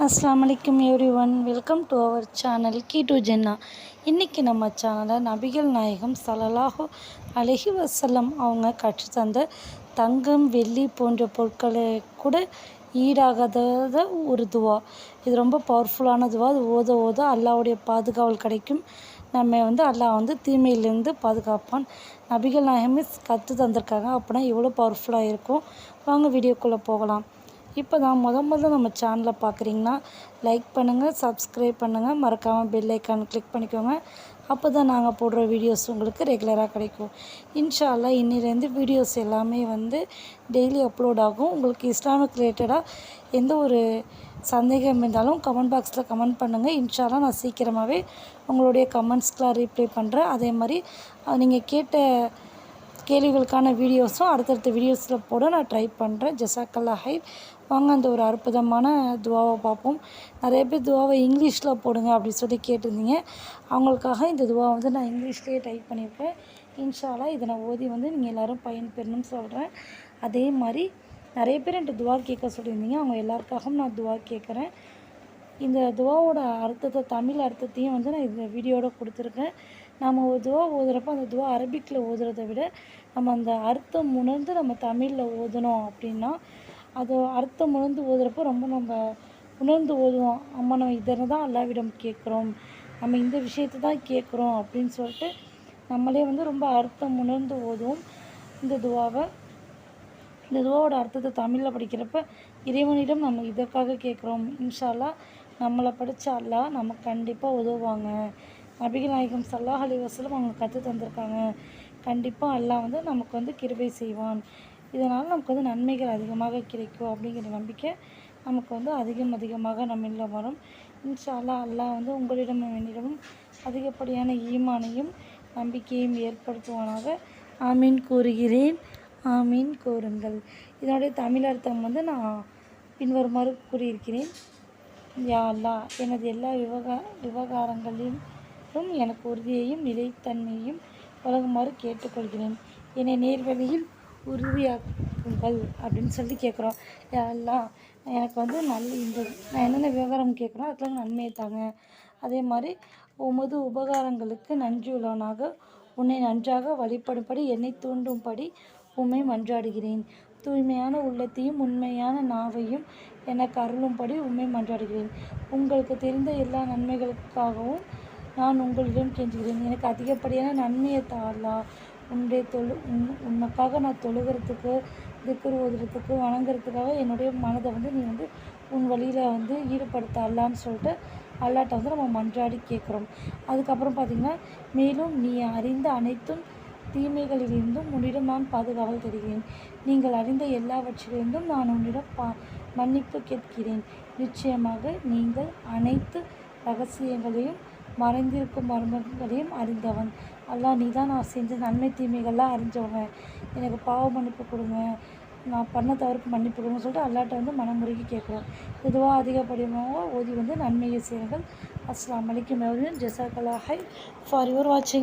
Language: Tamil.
அஸ்லாம் அலைக்கும் everyone welcome to our channel key to Jannah. இன்றைக்கி நம்ம சேனலில் நபிகள் நாயகம் சலலாஹோ அலைஹி வஸல்லம் அவங்க கற்று தந்த தங்கம் வெள்ளி போன்ற பொருட்களை கூட ஈடாகாத ஒரு துவா. இது ரொம்ப பவர்ஃபுல்லான துவா. அது ஓத ஓத அல்லாவுடைய பாதுகாவல் கிடைக்கும். நம்ம வந்து அல்லாஹ் வந்து தீமையிலேருந்து பாதுகாப்பான். நபிகள் நாயகமே கற்று தந்திருக்காங்க. அப்படின்னா எவ்வளோ பவர்ஃபுல்லாக இருக்கும். வாங்க வீடியோக்குள்ளே போகலாம். இப்போ தான் முத முத நம்ம சேனலை பார்க்குறீங்கன்னா லைக் பண்ணுங்கள் சப்ஸ்கிரைப் பண்ணுங்கள் மறக்காமல் பெல் ஐக்கான் கிளிக் பண்ணிக்கோங்க. அப்போ தான் நாங்கள் போடுற வீடியோஸ் உங்களுக்கு ரெகுலராக கிடைக்கும். இன்ஷா இன்னிலேருந்து வீடியோஸ் எல்லாமே வந்து டெய்லி அப்லோட் ஆகும். உங்களுக்கு இஸ்லாமிக் ரிலேட்டடாக எந்த ஒரு சந்தேகம் இருந்தாலும் கமெண்ட் பாக்ஸில் கமெண்ட் பண்ணுங்கள் இன்ஷாலாம் நான் சீக்கிரமாகவே உங்களுடைய கமெண்ட்ஸ்க்கெலாம் ரீப்ளை பண்ணுறேன் அதே மாதிரி நீங்கள் கேட்ட கேள்விகளுக்கான வீடியோஸும் அடுத்தடுத்த வீடியோஸில் போட நான் ட்ரை பண்ணுறேன். ஜசாக்கல்லா ஹை வாங்க அந்த ஒரு அற்புதமான துவாவை பார்ப்போம். நிறைய பேர் துவாவை இங்கிலீஷில் போடுங்க அப்படி சொல்லி கேட்டிருந்தீங்க. அவங்களுக்காக இந்த துவாவை வந்து நான் இங்கிலீஷ்லேயே டைப் பண்ணியிருப்பேன் இன்ஷாலா இதை நான் ஓதி வந்து நீங்கள் எல்லோரும் பயன்பெறணும்னு சொல்கிறேன். அதே மாதிரி நிறைய பேர் என்கிட்ட துவா கேட்க சொல்லியிருந்தீங்க. அவங்க எல்லாருக்காகவும் நான் துவா கேட்குறேன். இந்த துவாவோட அர்த்தத்தை தமிழ் அர்த்தத்தையும் வந்து நான் இந்த வீடியோட கொடுத்துருக்கேன். நம்ம ஒரு துவா ஓதுறப்ப அந்த துவா அரபிக்கில் ஓதுறதை விட நம்ம அந்த அர்த்தம் உணர்ந்து நம்ம தமிழில் ஓதணும் அப்படின்னா அது அர்த்தம் உணர்ந்து ஓதுறப்போ ரொம்ப நம்ம உணர்ந்து ஓதுவோம். அம்மா நம்ம இதனை தான் அல்லாவிடம் கேட்குறோம். நம்ம இந்த விஷயத்தை தான் கேட்குறோம் அப்படின்னு சொல்லிட்டு நம்மளே வந்து ரொம்ப அர்த்தம் உணர்ந்து ஓதுவோம். இந்த துவாவை இந்த துவாவோட அர்த்தத்தை தமிழில் படிக்கிறப்ப இறைவனிடம் நம்ம இதற்காக கேட்குறோம். இன்ஷால்லா நம்மளை படித்த அல்லாஹ் நமக்கு கண்டிப்பாக உதவுவாங்க. நபிகள் நாயகம் சல்லாஹ் அலி வசலம் அவங்க கற்று தந்திருக்காங்க. கண்டிப்பாக அல்லாஹ் வந்து நமக்கு வந்து கிருபை செய்வான். இதனால் நமக்கு வந்து நன்மைகள் அதிகமாக கிடைக்கும் அப்படிங்கிற நம்பிக்கை நமக்கு வந்து அதிகம் அதிகமாக நம்மள வரும். இன்ஷா அல்லாஹ் அல்லாஹ் வந்து உங்களிடமும் என்னிடமும் அதிகப்படியான ஈமானையும் நம்பிக்கையும் ஏற்படுத்துவானாக. ஆமீன் கூறுகிறேன். ஆமீன் கூறுங்கள். இதனுடைய தமிழ் அர்த்தம் வந்து நான் பின்வருமாறு கூறியிருக்கிறேன். யா அல்லா எனது எல்லா விவகா விவகாரங்களிலும் எனக்கு உறுதியையும் நிலைத்தன்மையையும் வழங்குமாறு கேட்டுக்கொள்கிறேன். என்னை நேர்வழியில் உறுதியாக்குங்கள் அப்படின்னு சொல்லி கேட்குறோம் எல்லாம் எனக்கு வந்து நல்ல இந்த நான் என்னென்ன விவகாரம் கேட்குறோம் அதில் நன்மையை தாங்க. அதே மாதிரி உமது உபகாரங்களுக்கு நன்றியுள்ளவனாக உன்னை நன்றாக வழிபடும்படி என்னை தூண்டும்படி உண்மை மன்றாடுகிறேன். தூய்மையான உள்ளத்தையும் உண்மையான நாவையும் எனக்கு அருளும்படி உண்மை மன்றாடுகிறேன். உங்களுக்கு தெரிந்த எல்லா நன்மைகளுக்காகவும் நான் உங்களிடம் கெஞ்சுகிறேன் எனக்கு அதிகப்படியான நன்மையை தாரலா உன்னுடைய தொழு உன் உனக்காக நான் தொழுகிறதுக்கு திக்கர் ஓதுறதுக்கு வணங்குறதுக்காக என்னுடைய மனதை வந்து நீ வந்து உன் வழியில் வந்து ஈடுபடுத்த அல்லான்னு சொல்லிட்டு அல்லாட்ட வந்து நம்ம மன்றாடி கேட்குறோம். அதுக்கப்புறம் பார்த்திங்கன்னா மேலும் நீ அறிந்த அனைத்தும் தீமைகளிலிருந்தும் உன்னிடம் நான் பாதுகாவல் தருகிறேன். நீங்கள் அறிந்த எல்லாவற்றிலிருந்தும் நான் உன்னிடம் பா மன்னிப்பு கேட்கிறேன். நிச்சயமாக நீங்கள் அனைத்து ரகசியங்களையும் மறைந்திருக்கும் மர்மங்களையும் அறிந்தவன். அல்லாஹ் நீ தான் நான் செஞ்ச நன்மை தீமைகள்லாம் அறிஞ்சவன். எனக்கு பாவ மன்னிப்பு கொடுங்க. நான் பண்ண தவறுக்கு மன்னிப்பு கொடுங்கன்னு சொல்லிட்டு அல்லாட்ட வந்து மனமுருகி கேட்குறோம் இதுவாக அதிகப்படியாக ஓதி வந்து நன்மையை செய்யுங்கள். அஸ்லாம் வலைக்கம் ஜசாக்கலா ஹை ஃபார் யுவர் வாட்சிங்